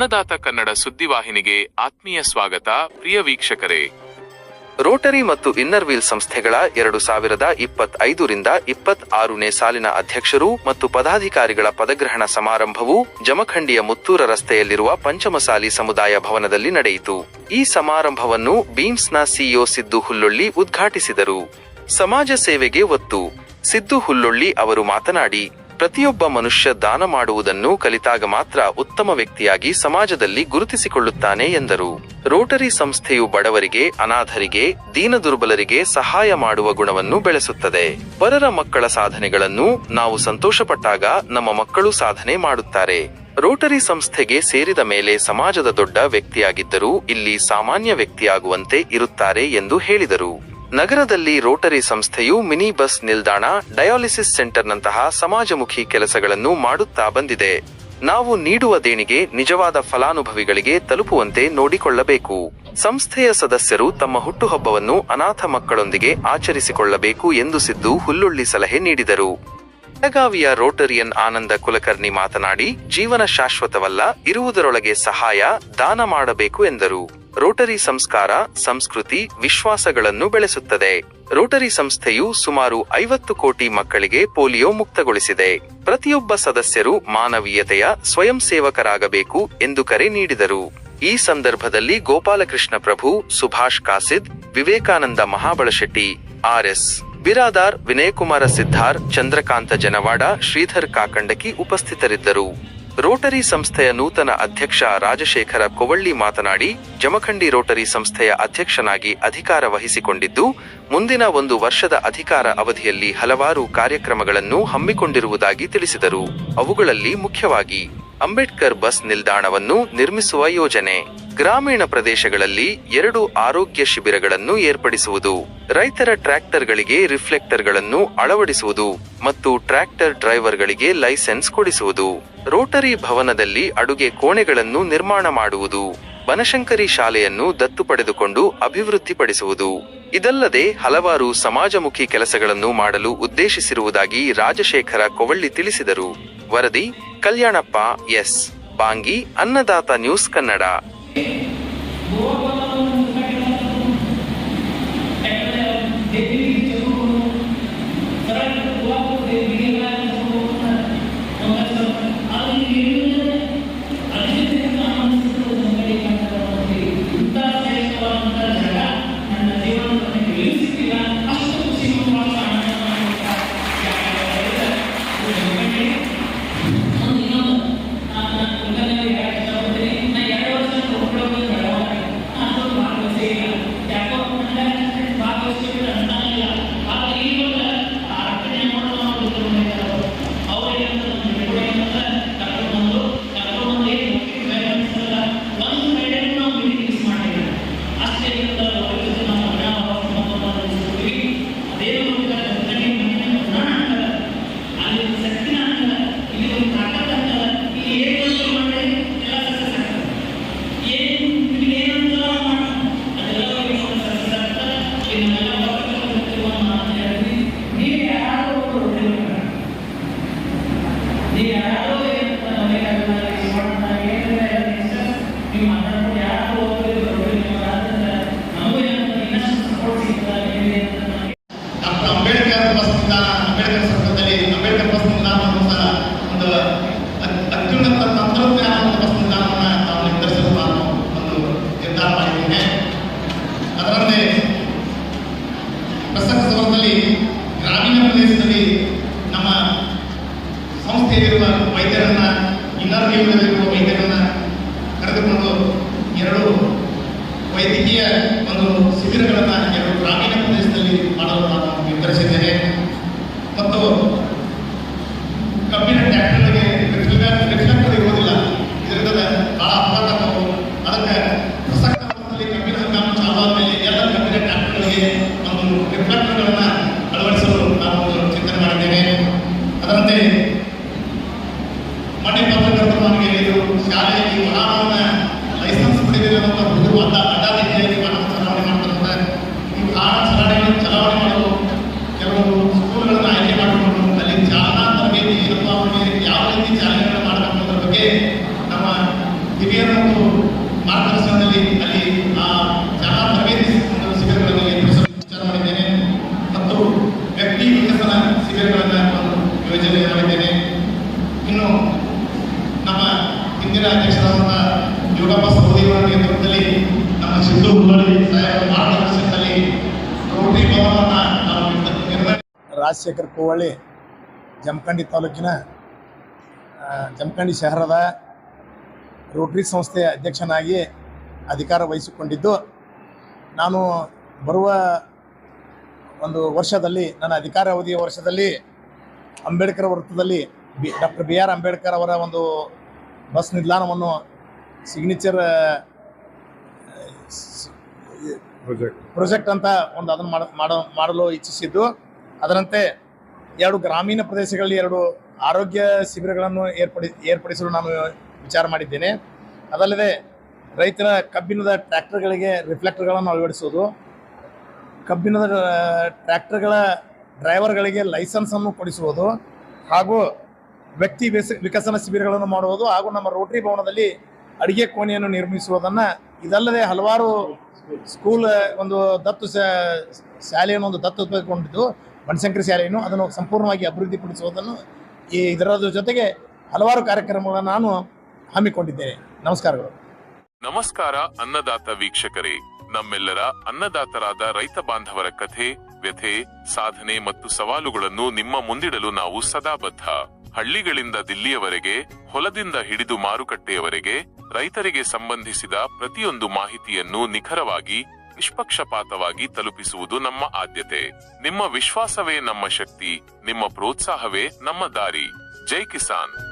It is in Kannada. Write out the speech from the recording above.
ಅನ್ನದಾತ ಕನ್ನಡ ಸುದ್ದಿವಾಹಿನಿಗೆ ಆತ್ಮೀಯ ಸ್ವಾಗತ, ಪ್ರಿಯ ವೀಕ್ಷಕರೇ. ರೋಟರಿ ಮತ್ತು ಇನ್ನರ್ ವೀಲ್ ಸಂಸ್ಥೆಗಳ ಎರಡು ಸಾವಿರದ ಇಪ್ಪತ್ತೈದರಿಂದ ಇಪ್ಪತ್ ಆರನೇ ಸಾಲಿನ ಅಧ್ಯಕ್ಷರು ಮತ್ತು ಪದಾಧಿಕಾರಿಗಳ ಪದಗ್ರಹಣ ಸಮಾರಂಭವು ಜಮಖಂಡಿಯ ಮುತ್ತೂರ ರಸ್ತೆಯಲ್ಲಿರುವ ಪಂಚಮಸಾಲಿ ಸಮುದಾಯ ಭವನದಲ್ಲಿ ನಡೆಯಿತು. ಈ ಸಮಾರಂಭವನ್ನು ಬೀಮ್ಸ್ನ ಸಿಇಒ ಸಿದ್ದು ಹುಲ್ಲೊಳ್ಳಿ ಉದ್ಘಾಟಿಸಿದರು. ಸಮಾಜ ಸೇವೆಗೆ ಒತ್ತು. ಸಿದ್ದು ಹುಲ್ಲೊಳ್ಳಿ ಅವರು ಮಾತನಾಡಿ ಪ್ರತಿಯೊಬ್ಬ ಮನುಷ್ಯ ದಾನ ಮಾಡುವುದನ್ನು ಕಲಿತಾಗ ಮಾತ್ರ ಉತ್ತಮ ವ್ಯಕ್ತಿಯಾಗಿ ಸಮಾಜದಲ್ಲಿ ಗುರುತಿಸಿಕೊಳ್ಳುತ್ತಾನೆ ಎಂದರು. ರೋಟರಿ ಸಂಸ್ಥೆಯು ಬಡವರಿಗೆ, ಅನಾಥರಿಗೆ ದೀನದುರ್ಬಲರಿಗೆ ಸಹಾಯ ಮಾಡುವ ಗುಣವನ್ನು ಬೆಳೆಸುತ್ತದೆ. ಪರರ ಮಕ್ಕಳ ಸಾಧನೆಗಳನ್ನು ನಾವು ಸಂತೋಷಪಟ್ಟಾಗ ನಮ್ಮ ಮಕ್ಕಳು ಸಾಧನೆ ಮಾಡುತ್ತಾರೆ. ರೋಟರಿ ಸಂಸ್ಥೆಗೆ ಸೇರಿದ ಮೇಲೆ ಸಮಾಜದ ದೊಡ್ಡ ವ್ಯಕ್ತಿಯಾಗಿದ್ದರೂ ಇಲ್ಲಿ ಸಾಮಾನ್ಯ ವ್ಯಕ್ತಿಯಾಗುವಂತೆ ಇರುತ್ತಾರೆ ಎಂದು ಹೇಳಿದರು. ನಗರದಲ್ಲಿ ರೋಟರಿ ಸಂಸ್ಥೆಯು ಮಿನಿ ಬಸ್ ನಿಲ್ದಾಣ ಡಯಾಲಿಸಿಸ್ ಸೆಂಟರ್ನಂತಹ ಸಮಾಜಮುಖಿ ಕೆಲಸಗಳನ್ನು ಮಾಡುತ್ತಾ ಬಂದಿದೆ. ನಾವು ನೀಡುವ ದೇಣಿಗೆ ನಿಜವಾದ ಫಲಾನುಭವಿಗಳಿಗೆ ತಲುಪುವಂತೆ ನೋಡಿಕೊಳ್ಳಬೇಕು. ಸಂಸ್ಥೆಯ ಸದಸ್ಯರು ತಮ್ಮ ಹುಟ್ಟುಹಬ್ಬವನ್ನು ಅನಾಥ ಮಕ್ಕಳೊಂದಿಗೆ ಆಚರಿಸಿಕೊಳ್ಳಬೇಕು ಎಂದು ಸಿದ್ದು ಹುಲ್ಲುಳ್ಳಿ ಸಲಹೆ ನೀಡಿದರು. ಬೆಳಗಾವಿಯ ರೋಟರಿಯನ್ ಆನಂದ ಕುಲಕರ್ಣಿ ಮಾತನಾಡಿ, ಜೀವನ ಶಾಶ್ವತವಲ್ಲ, ಇರುವುದರೊಳಗೆ ಸಹಾಯ, ದಾನ ಮಾಡಬೇಕು ಎಂದರು. ರೋಟರಿ ಸಂಸ್ಕಾರ, ಸಂಸ್ಕೃತಿ, ವಿಶ್ವಾಸಗಳನ್ನು ಬೆಳೆಸುತ್ತದೆ. ರೋಟರಿ ಸಂಸ್ಥೆಯು ಸುಮಾರು ಐವತ್ತು ಕೋಟಿ ಮಕ್ಕಳಿಗೆ ಪೋಲಿಯೋ ಮುಕ್ತಗೊಳಿಸಿದೆ. ಪ್ರತಿಯೊಬ್ಬ ಸದಸ್ಯರು ಮಾನವೀಯತೆಯ ಸ್ವಯಂ ಸೇವಕರಾಗಬೇಕು ಎಂದು ಕರೆ ನೀಡಿದರು. ಈ ಸಂದರ್ಭದಲ್ಲಿ ಗೋಪಾಲಕೃಷ್ಣ ಪ್ರಭು, ಸುಭಾಷ್ ಕಾಸಿದ್, ವಿವೇಕಾನಂದ ಮಹಾಬಳಶೆಟ್ಟಿ ಆರ್ಎಸ್ ಬಿರಾದಾರ್, ವಿನಯಕುಮಾರ ಸಿದ್ಧಾರ್, ಚಂದ್ರಕಾಂತ ಜನವಾಡ, ಶ್ರೀಧರ್ ಕಾಕಂಡಕಿ ಉಪಸ್ಥಿತರಿದ್ದರು. ರೋಟರಿ ಸಂಸ್ಥೆಯ ನೂತನ ಅಧ್ಯಕ್ಷ ರಾಜಶೇಖರ ಕೊವಳ್ಳಿ ಮಾತನಾಡಿ, ಜಮಖಂಡಿ ರೋಟರಿ ಸಂಸ್ಥೆಯ ಅಧ್ಯಕ್ಷನಾಗಿ ಅಧಿಕಾರ ವಹಿಸಿಕೊಂಡಿದ್ದು, ಮುಂದಿನ ಒಂದು ವರ್ಷದ ಅಧಿಕಾರ ಅವಧಿಯಲ್ಲಿ ಹಲವಾರು ಕಾರ್ಯಕ್ರಮಗಳನ್ನು ಹಮ್ಮಿಕೊಂಡಿರುವುದಾಗಿ ತಿಳಿಸಿದರು. ಅವುಗಳಲ್ಲಿ ಮುಖ್ಯವಾಗಿ ಅಂಬೇಡ್ಕರ್ ಬಸ್ ನಿಲ್ದಾಣವನ್ನು ನಿರ್ಮಿಸುವ ಯೋಜನೆ. ಗ್ರಾಮೀಣ ಪ್ರದೇಶಗಳಲ್ಲಿ ಎರಡು ಆರೋಗ್ಯ ಶಿಬಿರಗಳನ್ನು ಏರ್ಪಡಿಸುವುದು. ರೈತರ ಟ್ರ್ಯಾಕ್ಟರ್ಗಳಿಗೆ ರಿಫ್ಲೆಕ್ಟರ್ಗಳನ್ನು ಅಳವಡಿಸುವುದು ಮತ್ತು ಟ್ರ್ಯಾಕ್ಟರ್ ಡ್ರೈವರ್ಗಳಿಗೆ ಲೈಸೆನ್ಸ್ ಕೊಡಿಸುವುದು. ರೋಟರಿ ಭವನದಲ್ಲಿ ಅಡುಗೆ ಕೋಣೆಗಳನ್ನು ನಿರ್ಮಾಣ ಮಾಡುವುದು. ಬನಶಂಕರಿ ಶಾಲೆಯನ್ನು ದತ್ತು ಪಡೆದುಕೊಂಡು ಅಭಿವೃದ್ಧಿಪಡಿಸುವುದು. ಇದಲ್ಲದೆ ಹಲವಾರು ಸಮಾಜಮುಖಿ ಕೆಲಸಗಳನ್ನು ಮಾಡಲು ಉದ್ದೇಶಿಸಿರುವುದಾಗಿ ರಾಜಶೇಖರ ಕೊವಳ್ಳಿ ತಿಳಿಸಿದರು. ವರದಿ ಕಲ್ಯಾಣಪ್ಪ ಎಸ್. ಬಾಂಗಿ ಅನ್ನದಾತ ನ್ಯೂಸ್ ಕನ್ನಡ. ಪ್ರಸಕ್ತ ಸಮಯದಲ್ಲಿ ಗ್ರಾಮೀಣ ಪ್ರದೇಶದಲ್ಲಿ ನಮ್ಮ ಸಂಸ್ಥೆಯಲ್ಲಿರುವ ವೈದ್ಯರನ್ನ ಇನ್ನರ್ ನಿಯಮದಲ್ಲಿರುವ ವೈದ್ಯರನ್ನ ಕರೆದುಕೊಂಡು ಎರಡು ವೈದ್ಯಕೀಯ ಒಂದು ಶಿಬಿರಗಳನ್ನು ಎರಡು ಗ್ರಾಮೀಣ ಪ್ರದೇಶದಲ್ಲಿ ಮಾಡಲು ನಾನು ನಿರ್ಧರಿಸಿದ್ದೇನೆ ಮತ್ತು ಕಬ್ಬಿನ ಟ್ಯಾಕ್ಟರ್ಗೆ ರಿಫ್ಲೆಕ್ಟರ್ ಇರುವುದಿಲ್ಲ. ಇದರಿಂದ ಬಹಳ ಅಪಘಾತ. ಅದಕ್ಕೆ ಪ್ರಸಕ್ತ ವರ್ಷದಲ್ಲಿ ಕಬ್ಬಿನ ಹಂಗಾಮು ಚಾಲು ಆದಮೇಲೆ ಎಲ್ಲ ಕಬ್ಬಿನ ಟ್ರ್ಯಾಕ್ಟರ್ಗಳಿಗೆ ಒಂದು ರಿಫ್ಲೆಕ್ಟರ್ಗಳನ್ನು ಅಳವಡಿಸಲು ಒಂದು ಚಿಂತನೆ ಮಾಡಿದ್ದೇನೆ. ಅದರಂತೆ ಮೊನ್ನೆ ಪತ್ರಕರ್ತರು ನನಗೆ ಶಾಲೆಯಲ್ಲಿ ವಾಹನವನ್ನ ಲೈಸೆನ್ಸ್ ಪಡೆದಿರುವಂತಹ ಹುಡುಗರು ಅಡ್ಡ ಅಡ್ಡ ರಾಜಶೇಖರ್ ಕೋವಳ್ಳಿ ಜಮಖಂಡಿ ತಾಲೂಕಿನ ಜಮಖಂಡಿ ಶಹರದ ರೋಟ್ರಿ ಸಂಸ್ಥೆಯ ಅಧ್ಯಕ್ಷನಾಗಿ ಅಧಿಕಾರ ವಹಿಸಿಕೊಂಡಿದ್ದು ನಾನು ಬರುವ ಒಂದು ವರ್ಷದಲ್ಲಿ ನನ್ನ ಅಧಿಕಾರ ಅವಧಿಯ ವರ್ಷದಲ್ಲಿ ಅಂಬೇಡ್ಕರ್ ವೃತ್ತದಲ್ಲಿ B doctor B R Ambedkar ಅವರ ಒಂದು ಬಸ್ ನಿಲ್ದಾಣವನ್ನು ಸಿಗ್ನೇಚರ್ ಪ್ರಾಜೆಕ್ಟ್ ಅಂತ ಒಂದು ಅದನ್ನು ಮಾಡ ಮಾಡ- ಮಾಡಲು ಇಚ್ಛಿಸಿದ್ದು. ಅದರಂತೆ ಎರಡು ಗ್ರಾಮೀಣ ಪ್ರದೇಶಗಳಲ್ಲಿ ಎರಡು ಆರೋಗ್ಯ ಶಿಬಿರಗಳನ್ನು ಏರ್ಪಡಿ, ಏರ್ಪಡಿಸಲು ನಾನು ವಿಚಾರ ಮಾಡಿದ್ದೇನೆ. ಅದಲ್ಲದೆ ರೈತರ ಕಬ್ಬಿಣದ ಟ್ರ್ಯಾಕ್ಟರ್ಗಳಿಗೆ ರಿಫ್ಲೆಕ್ಟರ್ಗಳನ್ನು ಅಳವಡಿಸುವುದು, ಕಬ್ಬಿಣದ ಟ್ರ್ಯಾಕ್ಟರ್ಗಳ ಡ್ರೈವರ್ಗಳಿಗೆ ಲೈಸೆನ್ಸನ್ನು ಕೊಡಿಸುವುದು ಹಾಗೂ ವ್ಯಕ್ತಿ ವಿಕಸನ ಶಿಬಿರಗಳನ್ನು ಮಾಡುವುದು ಹಾಗೂ ನಮ್ಮ ರೋಟರಿ ಭವನದಲ್ಲಿ ಅಡಿಗೆ ಕೋಣೆಯನ್ನು ನಿರ್ಮಿಸುವುದನ್ನು, ಇದಲ್ಲದೆ ಹಲವಾರು ಸ್ಕೂಲ್, ಒಂದು ದತ್ತು ಶಾಲೆಯನ್ನು ಒಂದು ದತ್ತು ತೆಗೆದುಕೊಂಡಿದ್ದು ಬನಶಂಕರಿ ಶಾಲೆಯನ್ನು ಅದನ್ನು ಸಂಪೂರ್ಣವಾಗಿ ಅಭಿವೃದ್ಧಿಪಡಿಸುವುದನ್ನು ಈ ಇದರ ಜೊತೆಗೆ ಹಲವಾರು ಕಾರ್ಯಕ್ರಮಗಳನ್ನು ನಾನು ಹಮ್ಮಿಕೊಂಡಿದ್ದೇನೆ. ನಮಸ್ಕಾರಗಳು. ನಮಸ್ಕಾರ ಅನ್ನದಾತ ವೀಕ್ಷಕರೇ. ನಮ್ಮೆಲ್ಲರ ಅನ್ನದಾತರಾದ ರೈತ ಬಾಂಧವರ ಕಥೆ, ವ್ಯಥೆ, ಸಾಧನೆ ಮತ್ತು ಸವಾಲುಗಳನ್ನು ನಿಮ್ಮ ಮುಂದಿಡಲು ನಾವು ಸದಾ ಬದ್ಧ ಹಳ್ಳಿಗಳಿಂದ ದಿಲ್ಲಿಯವರೆಗೆ, ಹೊಲದಿಂದ ಹಿಡಿದು ಮಾರುಕಟ್ಟೆಯವರೆಗೆ ರೈತರಿಗೆ ಸಂಬಂಧಿಸಿದ ಪ್ರತಿಯೊಂದು ಮಾಹಿತಿಯನ್ನು ನಿಖರವಾಗಿ ನಿಷ್ಪಕ್ಷಪಾತವಾಗಿ ತಲುಪಿಸುವುದು ನಮ್ಮ ಆದ್ಯತೆ. ನಿಮ್ಮ ವಿಶ್ವಾಸವೇ ನಮ್ಮ ಶಕ್ತಿ ನಿಮ್ಮ ಪ್ರೋತ್ಸಾಹವೇ ನಮ್ಮ ದಾರಿ. ಜೈ ಕಿಸಾನ್.